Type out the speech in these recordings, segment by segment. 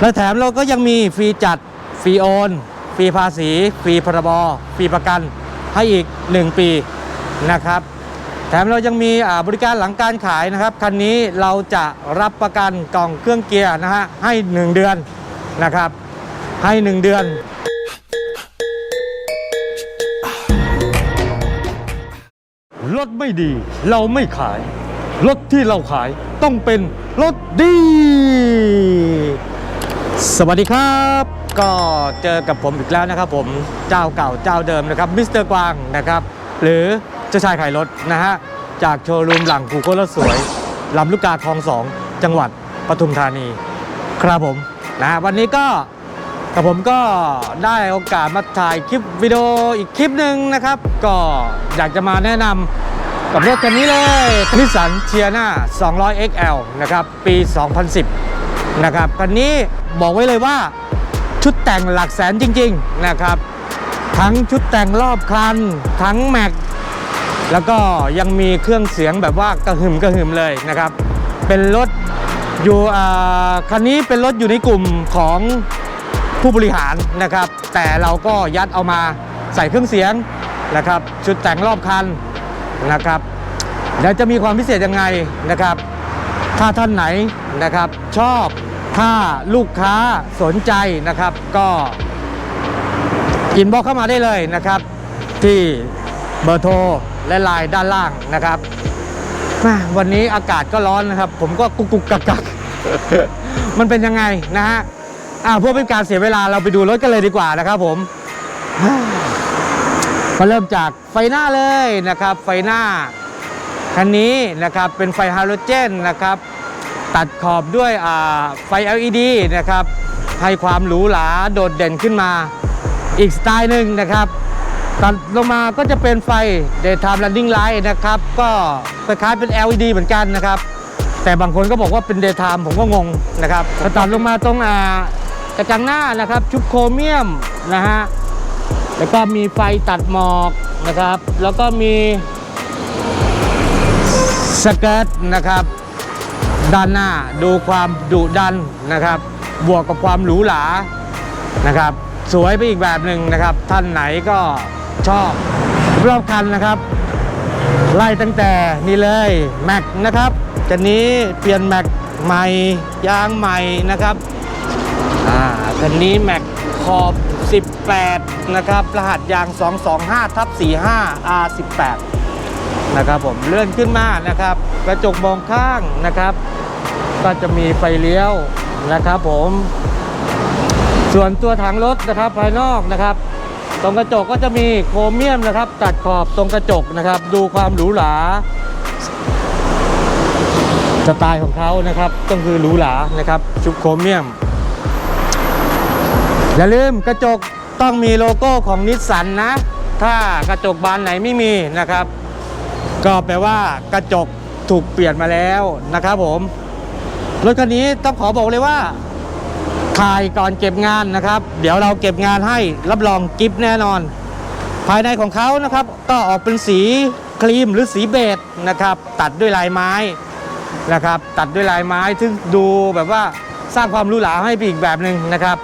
และแถมเราก็ยังมีฟรีจัด ฟรีโอน ฟรีภาษี ฟรีพรบ ฟรีประกันให้อีก 1 ปีนะครับ แถมเรายังมีบริการหลังการขายนะครับ คันนี้เราจะรับประกันกล่องเครื่องเกียร์นะฮะให้ 1 เดือนนะครับ ให้ 1 เดือนรถไม่ดีเราไม่ขาย รถที่เราขายต้องเป็นรถดี สวัสดีครับ ก็เจอกับผมอีกแล้วนะครับผมเจ้าเก่าเจ้าเดิมนะครับมิสเตอร์กวางนะครับ หรือเจ้าชายขายรถนะฮะ จากโชว์รูมหลังกูโก้รถสวยลำลูกกาคลองสองจังหวัดปทุมธานี ครับผมนะวันนี้ก็กับผมก็ได้โอกาสมาถ่ายคลิปวิดีโออีกคลิปหนึ่งนะครับ ก็อยากจะมาแนะนำกับรถคันนี้เลยนิสสันเทียนา 200 XL นะครับ ปี 2010 นะครับคันนี้บอกไว้เลยว่าชุดแต่งหลักแสนจริง ๆนะครับ ทั้งชุดแต่งรอบคัน ทั้งแม็ก แล้วก็ยังมีเครื่องเสียงแบบว่ากระหึ่มกระหึ่มเลยนะครับ เป็นรถอยู่อ่าคันนี้เป็นรถอยู่ในกลุ่มของผู้บริหารนะครับ แต่เราก็ยัดเอามาใส่เครื่องเสียงนะครับ ชุดแต่งรอบคันนะครับแล้วจะมีความพิเศษยังไงนะครับ ถ้าท่านไหนนะครับชอบ ถ้าลูกค้าสนใจนะครับ ก็อินบ็อกเข้ามาได้เลยนะครับ ที่เบอร์โทรและไลน์ด้านล่างนะครับแม่วันนี้อากาศก็ร้อนนะครับ ผมก็กุกกุกกักกักมันเป็นยังไงนะฮะอ่าเพื่อเป็นการเสียเวลาเราไปดูรถกันเลยดีกว่านะครับผมก็เริ่มจากไฟหน้าเลยนะครับ ไฟหน้าคันนี้นะครับเป็นไฟฮาโลเจนนะครับ ตัดขอบด้วยไฟ LED นะครับ ให้ความหรูหราโดดเด่นขึ้นมาอีกสไตล์หนึ่งนะครับ ตัดลงมาก็จะเป็นไฟ daytime running light นะครับ ก็คล้ายๆเป็น LED เหมือนกันนะครับ แต่บางคนก็บอกว่าเป็น daytime ผมก็งงนะครับตัดลงมาตรงกระจังหน้านะครับ ชุบโครเมียมนะฮะแล้วก็มีไฟตัดหมอกนะครับ แล้วก็มีสเกิร์ตนะครับ ด้านหน้าดูความดุดันนะครับ บวกกับความหรูหรานะครับ สวยไปอีกแบบหนึ่งนะครับ ท่านไหนก็ชอบรอบคันนะครับ ไล่ตั้งแต่นี่เลยแม็กนะครับจะนี้เปลี่ยนแม็กใหม่ยางใหม่นะครับอ่าคันนี้แม็กขอบ 18 นะครับ รหัสยาง 225ทับ45 R18 นะครับผมเลื่อนขึ้นมานะครับ กระจกมองข้างนะครับ ก็จะมีไฟเลี้ยวนะครับผม ส่วนตัวถังรถนะครับภายนอกนะครับ ตรงกระจกก็จะมีโครเมียมนะครับ ตัดขอบตรงกระจกนะครับ ดูความหรูหราสไตล์ของเขานะครับก็คือหรูหรานะครับชุบโครเมียม อย่าลืมกระจกต้องมีโลโก้ของนิสสันนะ ถ้ากระจกบานไหนไม่มีนะครับ ก็แปลว่ากระจก ถูกเปลี่ยนมาแล้วนะครับผมรถคันนี้ต้องขอบอกเลยว่าถ่ายก่อนเก็บงานนะครับ เดี๋ยวเราเก็บงานให้รับรองกิฟแน่นอน ภายในของเขานะครับ ก็ออกเป็นสีครีมหรือสีเบจนะครับ ตัดด้วยลายไม้นะครับ ตัดด้วยลายไม้ซึ่งดูแบบว่าสร้างความหรูหราให้ไปอีกแบบหนึ่งนะครับ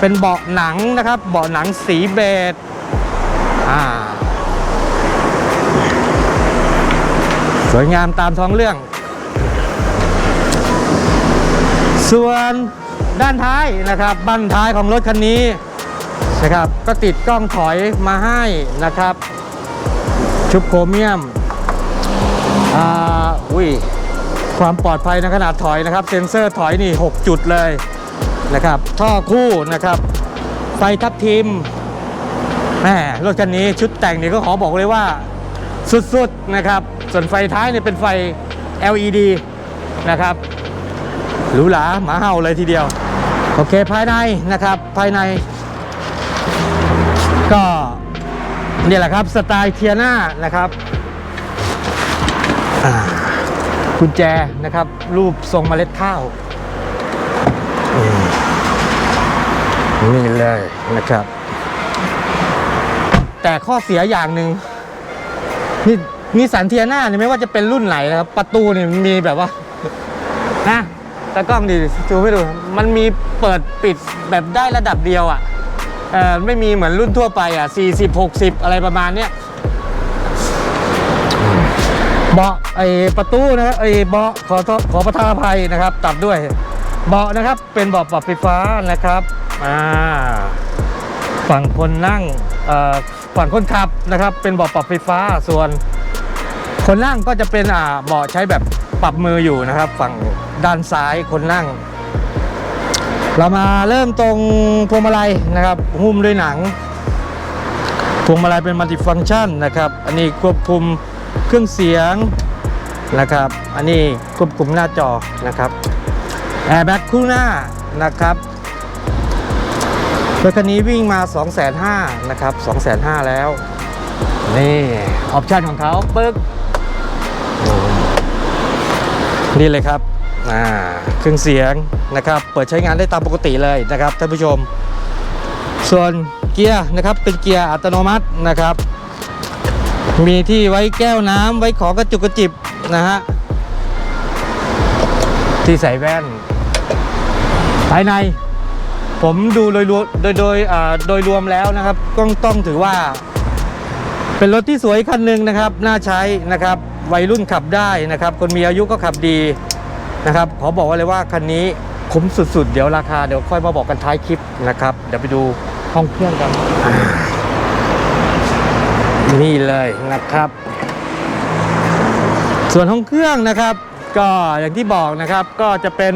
เป็นเบาะหนังนะครับ เบาะหนังสีเบจอ่า สวยงามตามท้องเรื่อง ส่วนด้านท้ายนะครับบั้นท้ายของรถคันนี้นะครับก็ติดกล้องถอยมาให้นะครับ ชุบโครเมียมอ่าอุ้ยความปลอดภัยในขนาดถอยนะครับ เซ็นเซอร์ถอยนี่ 6 จุดเลยนะครับท่อคู่นะครับ ไฟทับทิมแหมรถคันนี้ชุดแต่งนี่ก็ขอบอกเลยว่าสุดๆนะครับ ส่วนไฟท้ายเนี่ยเป็นไฟ LED นะครับหรูหราหมาเห่าเลยทีเดียว โอเคภายในนะครับภายใน ก็นี่แหละครับสไตล์เทียนานะครับกุญแจนะครับ รูปทรงเมล็ดข้าวนี่เลยนะครับ แต่ข้อเสียอย่างหนึ่งนี่ นิสันเทียนาเนี่ยไม่ว่าจะเป็นรุ่นไหนนะครับ ประตูเนี่ยมีแบบว่านะตากล้องดิดูไม่ดู มันมีเปิดปิดแบบได้ระดับเดียวอะเออไม่มีเหมือนรุ่นทั่วไปอะ40 60 อะไรประมาณเนี้ยเบาะไอ้ประตูนะครับไอ้เบาะขอขอประทานอภัยนะครับ ตัดด้วยเบาะนะครับเป็นเบาะปรับไฟฟ้านะครับอ่าฝั่งคนนั่งเอ่อฝั่งคนขับนะครับ เป็นเบาะปรับไฟฟ้าส่วน คนนั่งก็จะเป็นอ่าเบาะใช้แบบปรับมืออยู่นะครับ ฝั่งด้านซ้ายคนนั่ง เรามาเริ่มตรงพวงมาลัยนะครับหุ้มด้วยหนังพวงมาลัยเป็นมัลติฟังก์ชันนะครับ อันนี้ควบคุมเครื่องเสียงนะครับ อันนี้ควบคุมหน้าจอนะครับแอร์แบ็กคู่หน้านะครับรถคันนี้วิ่งมา 2 5 0 0 0นะครับ 2 5 0 0 0แล้ว นี่ ออปชันของเขาปึ๊ก นี่เลยครับอ่าเครื่องเสียงนะครับ เปิดใช้งานได้ตามปกติเลยนะครับท่านผู้ชม ส่วนเกียร์นะครับเป็นเกียร์อัตโนมัตินะครับ มีที่ไว้แก้วน้ำไว้ของกระจุกกระจิบนะฮะที่ใส่แว่น ภายใน ผมดูโดยรวมโดยโดยอ่าโดยรวมแล้วนะครับต้องต้องถือว่า เป็นรถที่สวยคันหนึ่งนะครับ น่าใช้นะครับ วัยรุ่นขับได้นะครับ คนมีอายุก็ขับดีนะครับ ขอบอกไว้เลยว่าคันนี้คุ้มสุดๆ เดี๋ยวราคาเดี๋ยวค่อยมาบอกกันท้ายคลิปนะครับ เดี๋ยวไปดูห้องเครื่องกัน นี่เลยนะครับ ส่วนห้องเครื่องนะครับ ก็อย่างที่บอกนะครับก็จะเป็น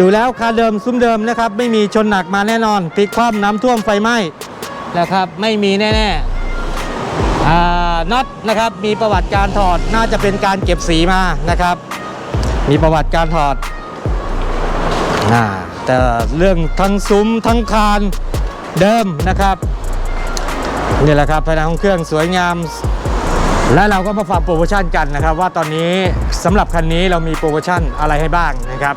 ดูแล้วคาเดิมซุ้มเดิมนะครับ ไม่มีชนหนักมาแน่นอนพลิกคว่ำน้ำท่วมไฟไหม้นะครับ ไม่มีแน่ ๆ น็อตนะครับมีประวัติการถอดน่าจะเป็นการเก็บสีมานะครับ มีประวัติการถอดอแต่เรื่องทั้งซุ้มทั้งคานเดิมนะครับนี่แหละครับภายในห้องเครื่องสวยงาม และเราก็มาฝากโปรโมชั่นกันนะครับ ว่าตอนนี้สำหรับคันนี้เรามีโปรโมชั่นอะไรให้บ้างนะครับ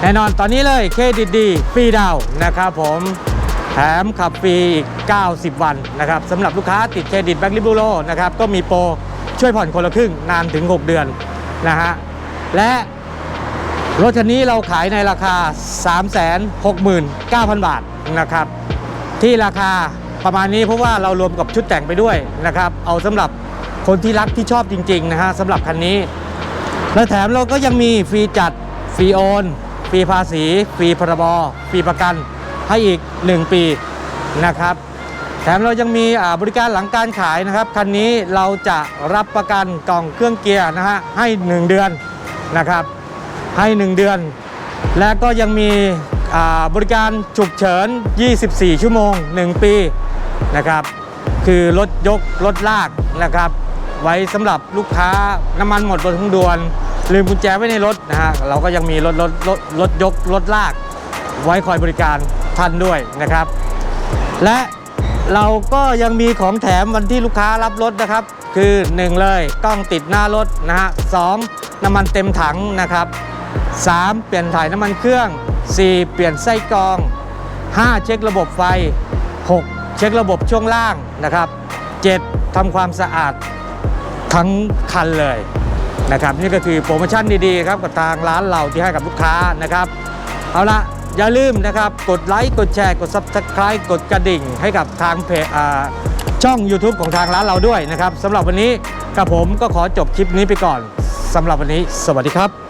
แน่นอนตอนนี้เลยเครดิตดีฟรีดาวนะครับผม แถมขับฟรีอีก 90 วันนะครับสำหรับลูกค้าติดเครดิตแบงค์ลิบูโรนะครับก็มีโปรช่วยผ่อนคนละครึ่งนานถึง 6 เดือนนะฮะและรถคันนี้เราขายในราคา 369,000 บาทนะครับที่ราคาประมาณนี้เพราะว่าเรารวมกับชุดแต่งไปด้วยนะครับเอาสำหรับคนที่รักที่ชอบจริงๆนะฮะสำหรับคันนี้ และแถมเราก็ยังมีฟรีจัด ฟรีโอน ฟรีภาษี ฟรีพรบ ฟรีประกัน ให้อีก 1 ปีนะครับแถมเรายังมีบริการหลังการขายนะครับคันนี้เราจะรับประกันกล่องเครื่องเกียร์นะฮะให้ 1 เดือนนะครับให้ 1 เดือน และก็ยังมีบริการฉุกเฉิน 24 ชั่วโมง 1 ปีนะครับคือรถยกรถลากนะครับ ไว้สำหรับลูกค้าน้ำมันหมดบนทางด่วน ลืมกุญแจไว้ในรถนะฮะเราก็ยังมีรถรถรถรถยกรถลาก ไว้คอยบริการ ท่านด้วยนะครับ และเราก็ยังมีของแถมวันที่ลูกค้ารับรถนะครับ คือ 1 เลยกล้องติดหน้ารถนะฮะสองน้ำมันเต็มถังนะครับ 3. เปลี่ยนถ่ายน้ำมันเครื่อง 4. เปลี่ยนไส้กรอง 5. เช็คระบบไฟ 6. เช็คระบบช่วงล่างนะครับ 7. ทำความสะอาดทั้งคันเลยนะครับ นี่ก็คือโปรโมชั่นดีๆครับกับทางร้านเราที่ให้กับลูกค้านะครับ เอาละ อย่าลืมนะครับ กดไลค์กดแชร์กด Subscribe กดกระดิ่ง ให้กับทางเพจอ่าช่อง YouTube ของทางร้านเราด้วยนะครับสำหรับวันนี้กับผมก็ขอจบคลิปนี้ไปก่อนสำหรับวันนี้ สวัสดีครับ